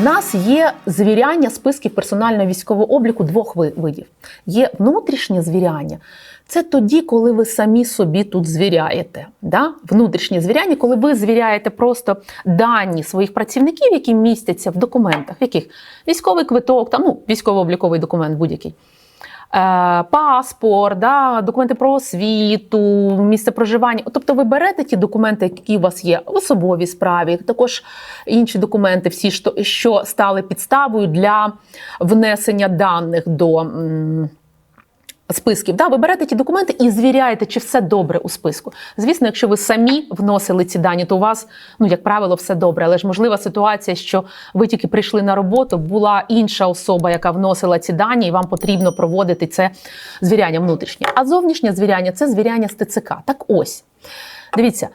У нас є звіряння списків персонального військового обліку двох ви- видів. Є внутрішнє звіряння. Це тоді, коли ви самі собі тут звіряєте. Да? Внутрішнє звіряння, коли ви звіряєте просто дані своїх працівників, які містяться в документах, в яких військовий квиток, там, ну, військово-обліковий документ будь-який. Е, паспорт, да, документи про освіту, місце проживання. Тобто ви берете ті документи, які у вас є в особовій справі, також інші документи, всі, що, що стали підставою для внесення даних до. Списків, да, ви берете ті документи і звіряєте, чи все добре у списку. Звісно, якщо ви самі вносили ці дані, то у вас, ну як правило, все добре. Але ж можлива ситуація, що ви тільки прийшли на роботу, була інша особа, яка вносила ці дані, і вам потрібно проводити це звіряння внутрішнє. А зовнішнє звіряння це звіряння з ТЦК. Так ось дивіться.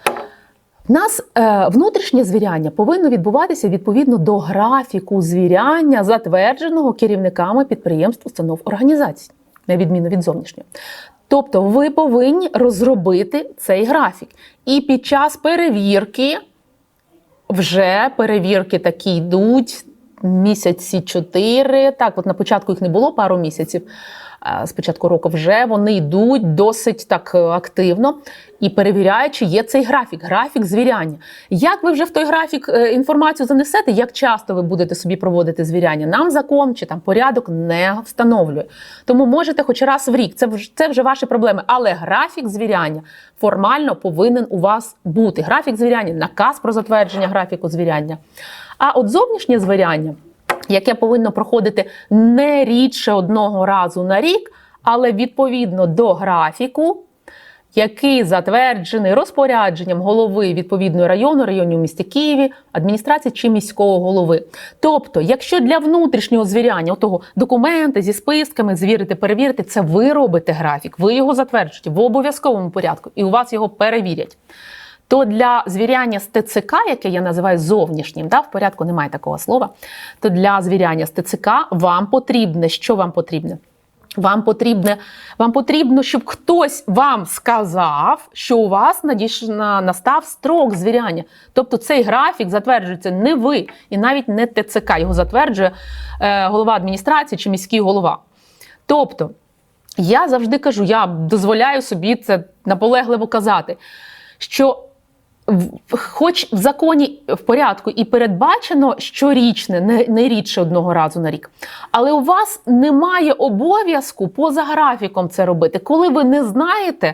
В нас е, внутрішнє звіряння повинно відбуватися відповідно до графіку звіряння, затвердженого керівниками підприємств, установ організацій, на відміну від зовнішнього. Тобто, ви повинні розробити цей графік. І під час перевірки вже перевірки такі йдуть місяці чотири. Так, от на початку їх не було пару місяців. З початку року вже вони йдуть досить так е, активно і перевіряють, чи є цей графік, графік звіряння. Як ви вже в той графік е, інформацію занесете, як часто ви будете собі проводити звіряння? Нам закон чи там порядок не встановлює. Тому можете хоч раз в рік. Це вже це вже ваші проблеми. Але графік звіряння формально повинен у вас бути. Графік звіряння, наказ про затвердження графіку звіряння. А от зовнішнє звіряння, яке повинно проходити не рідше одного разу на рік, але відповідно до графіку, який затверджений розпорядженням голови відповідного району, районів у місті Києві, адміністрації чи міського голови. Тобто, якщо для внутрішнього звіряння отого документи зі списками звірити, перевірити, це ви робите графік, ви його затверджуєте в обов'язковому порядку, і у вас його перевірять. То для звіряння з ТЦК, яке я називаю зовнішнім, да, в порядку немає такого слова. То для звіряння з ТЦК вам потрібне, що вам потрібне? Вам потрібне, вам потрібно, щоб хтось вам сказав, що у вас надіш, на, настав строк звіряння. Тобто цей графік затверджується не ви і навіть не ТЦК. Його затверджує е, голова адміністрації чи міський голова. Тобто, я завжди кажу, я дозволяю собі це наполегливо казати, що хоч в законі в порядку і передбачено щорічне, не, не рідше одного разу на рік, але у вас немає обов'язку поза графіком це робити. Коли ви не знаєте,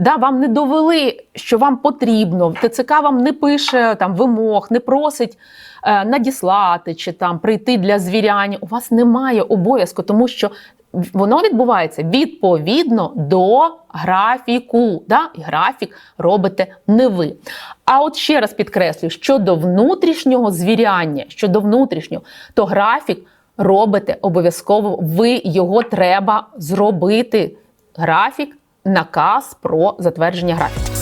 да, вам не довели, що вам потрібно, ТЦК вам не пише там вимог, не просить е, надіслати чи там прийти для звіряння. У вас немає обов'язку, тому що воно відбувається відповідно до графіку. Да? І графік робите не ви. А от ще раз підкреслюю, щодо внутрішнього звіряння, щодо внутрішнього, то графік робите обов'язково. Ви його треба зробити. Графік, наказ про затвердження графіку.